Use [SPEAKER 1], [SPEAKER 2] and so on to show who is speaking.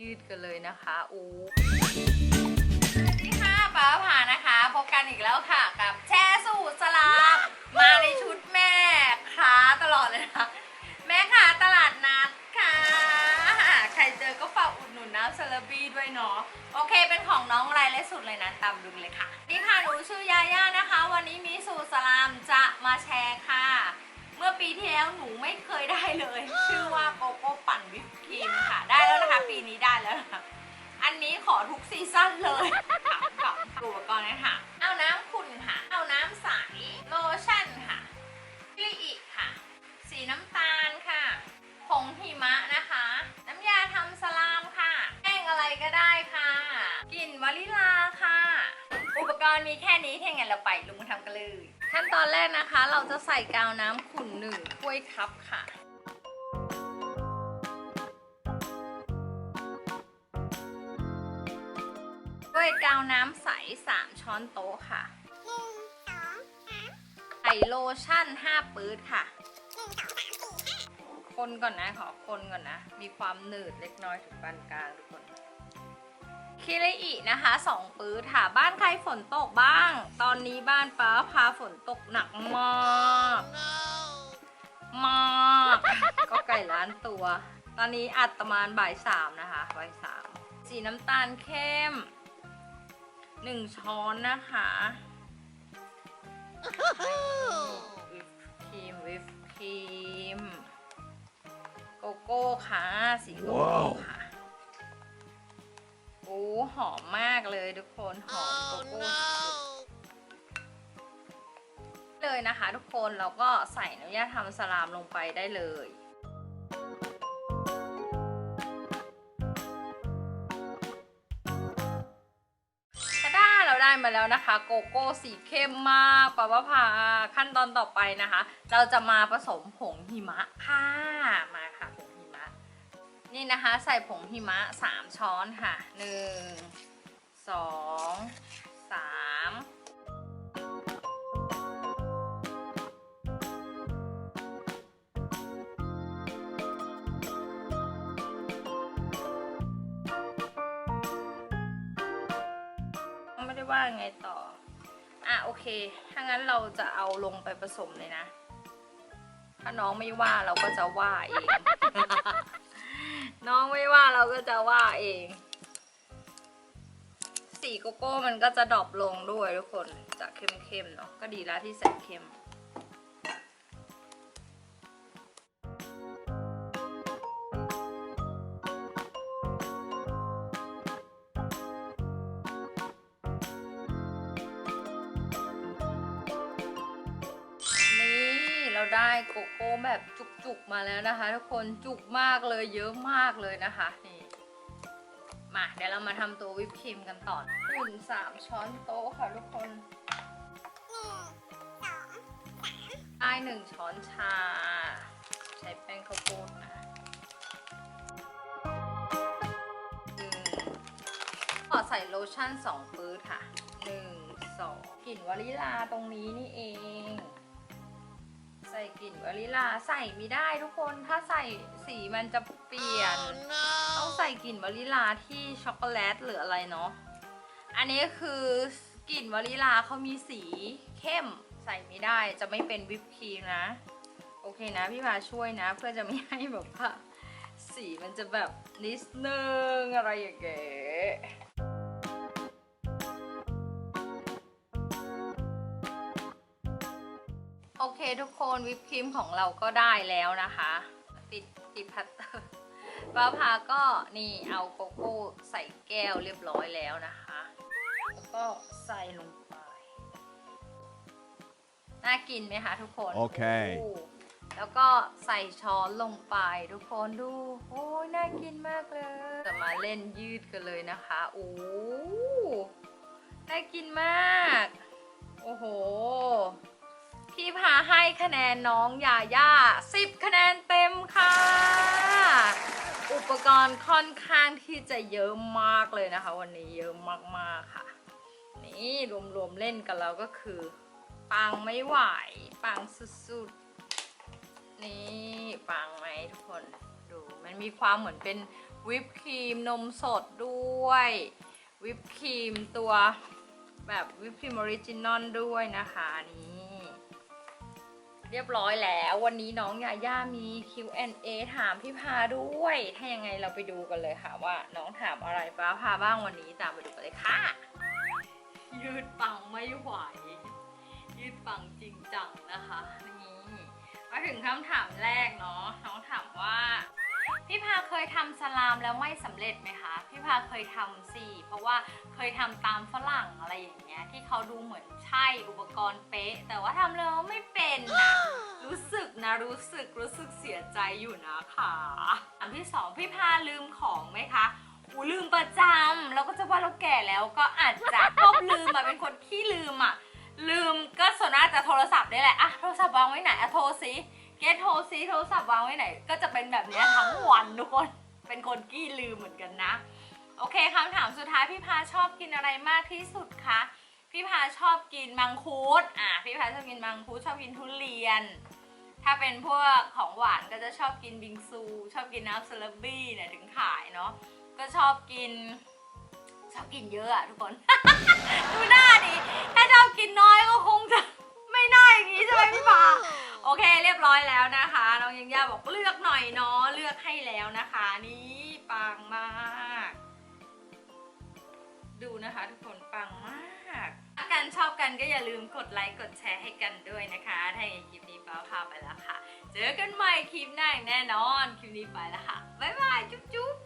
[SPEAKER 1] ยืดกันเลยนะคะอู้นี่ค่ะป้าผ่านะคะ พบกันอีกแล้วค่ะ กับแช่สูตรสลับมาในชุดแม่ค้าตลอดเลยนะแม่ค้าตลาดนัดค่ะ ใครเจอก็ฝากอุดหนุนน้ำซาลาบี้ด้วยเนาะโอเคเป็นของน้องไรและสุดเลยนะตามดูเลยค่ะนี่ค่ะหนูชื่อยาย่านะคะ วันนี้มีสูตรสลามจะมาแชร์ค่ะ เมื่อปีที่แล้วหนูไม่เคยได้เลย ขอทุกซีซั่นเลยกับอุปกรณ์นะคะเอาน้ำขุ่นค่ะ เอาน้ำใส โลชั่นค่ะคลีอิค่ะ สีน้ำตาลค่ะ ผงหิมะนะคะ น้ำยาทำสลามค่ะแป้งอะไรก็ได้ค่ะกลิ่นวานิลาค่ะ อุปกรณ์มีแค่นี้ถ้างั้นเราไปลงมือทำกันเลย ขั้นตอนแรกนะคะ เราจะใส่กาวน้ำขุ่นหนึ่งถ้วยคัพค่ะ ด้วยกาวน้ำใส 3 ช้อนโต๊ะค่ะใส่โลชั่น 5 ปื๊ดค่ะ คนก่อนนะขอคนก่อนนะ มีความหนืดเล็กน้อยถึงปานกลางทุกคนคิริอินะคะสองปื๊ดค่ะ บ้านใครฝนตกบ้าง ตอนนี้บ้านป้าพาฝนตกหนักมากมากก็ไก่ล้านตัว ตอนนี้อัดประมาณบ่ายสามนะคะบ่ายสามสีน้ำตาลเข้ม หนึ่งช้อนนะคะวิปครีมวิปครีมโกโก้ค่ะ สีโกโก้ค่ะโอ้หอมมากเลยทุกคน หอมโกโก้สุดๆเลยนะคะทุกคนเราก็ใส่น้ำยาทำสลามลงไปได้เลย มาแล้วนะคะ โกโก้สีเข้มมากปะวะพาขั้นตอนต่อไปนะคะ เราจะมาผสมผงหิมะค่ะมาค่ะผงหิมะ นี่นะคะ ใส่ผงหิมะ 3 ช้อนค่ะ 1 2 3 ว่าไงต่อ อะโอเค ถ้างั้นเราจะเอาลงไปผสมเลยนะ ถ้าน้องไม่ว่าเราก็จะว่าเอง น้องไม่ว่าเราก็จะว่าเอง สีโกโก้มันก็จะดรอปลงด้วยทุกคน จากเข้มๆเนาะ ก็ดีแล้วที่ใส่เข้ม ได้โกโก้แบบจุกๆมาแล้วนะคะ ทุกคนจุกมากเลยเยอะมากเลยนะคะนี่มาเดี๋ยวเรามาทำตัววิปครีมกันต่ออุ่นสามช้อนโต๊ะค่ะทุกคนได้หนึ่งช้อนชา ใช้แป้งข้าวโพดนะหนึ่งขอใส่โลชั่นสองปื๊ดค่ะหนึ่งสองกลิ่นวานิลาตรงนี้นี่เอง ใส่กลิ่นวานิลาใส่ไม่ได้ทุกคนถ้าใส่สีมันจะเปลี่ยน ต้องใส่กลิ่นวานิลาที่ช็อกโกแลตหรืออะไรเนาะอันนี้คือกลิ่นวานิลาเขามีสีเข้มใส่ไม่ได้จะไม่เป็นวิปครีมนะ โอเคนะพี่พาช่วยนะ เพื่อจะไม่ให้แบบว่าสีมันจะแบบนิดนึงอะไรอย่างเงี้ย โอเคทุกคนวิปครีมของเราก็ได้แล้วนะคะ ติดติดพัตเตอร์ป้าพาก็นี่เอาโกโก้ใส่แก้วเรียบร้อยแล้วนะคะ แล้วก็ใส่ลงไป น่ากินไหมคะทุกคน
[SPEAKER 2] โอเค
[SPEAKER 1] โอ้แล้วก็ใส่ช้อนลงไปทุกคนดู โอ้ยน่ากินมากเลย จะมาเล่นยืดกันเลยนะคะโอ้น่ากินมาก โอ้โห พี่พาให้คะแนนน้องยาย่า10 คะแนนเต็มค่ะ อุปกรณ์ค่อนข้างที่จะเยอะมากเลยนะคะ วันนี้เยอะมากๆค่ะ นี่รวมๆเล่นกันแล้วก็คือ ปังไม่ไหว ปังสุดๆ นี่ปังไหมทุกคนดูมันมีความเหมือนเป็นวิปครีมนมสดด้วย วิปครีมตัวแบบวิปครีมออริจินอลด้วยนะคะนี่ เรียบร้อยแล้ววันนี้น้องยาย่ามี Q&A ถามพี่พาด้วย ถ้ายังไงเราไปดูกันเลยค่ะว่า น้องถามอะไรป้าพาบ้างวันนี้ตามไปดูกันเลยค่ะ ยืดปังไม่ไหว ยืดปังจริงจังนะคะนี่มาถึงคำถามแรกเนาะน้องถามว่า พี่พาเคยทำสลามแล้วไม่สำเร็จไหมคะ พี่พาเคยทำสิเพราะว่าเคยทำตามฝรั่งอะไรอย่างเงี้ยที่เขาดูเหมือนใช่อุปกรณ์เป๊ะ แต่ว่าทำแล้วไม่เป็นนะรู้สึกนะรู้สึกรู้สึกเสียใจอยู่นะคะอันที่สองพี่พาลืมของไหมคะอูลืมประจำเราก็จะว่าเราแก่แล้วก็อาจจะชอบลืมอะเป็นคนขี้ลืมอะลืมก็ส่วนมากจะโทรศัพท์ได้แหละอะโทรศัพท์วางไว้ไหนอะโทรสิ เกตโทรซีโทรศัพท์วางไว้ไหน ก็จะเป็นแบบเนี้ยทั้งวันทุกคน เป็นคนกี้ลืมเหมือนกันนะ โอเคคำถามสุดท้ายพี่พาชอบกินอะไรมากที่สุดคะ พี่พาชอบกินมังคุด อะ พี่พาชอบกินมังคุดชอบกินทุเรียน ถ้าเป็นพวกของหวานก็จะชอบกินบิงซู ชอบกินน้ำสลับบี้เนี่ยถึงขายเนาะ ก็ชอบกิน ชอบกินเยอะอะทุกคน ดูหน้าดิ ถ้าชอบกิน บร้อยแล้วนะคะน้องยังย่าบอกเลือกหน่อยเนาะเลือกให้แล้วนะคะ นี่ปังมาก ดูนะคะทุกคนปังมากถ้ากันชอบกันก็อย่าลืมกดไลค์กดแชร์ให้กันด้วยนะคะถ้าอย่างคลิปนี้ป้าพาไปแล้วค่ะ เจอกันใหม่คลิปหน้าอย่างแน่นอนคลิปนี้ไปแล้วค่ะบ๊ายบายจุ๊บจุ๊บ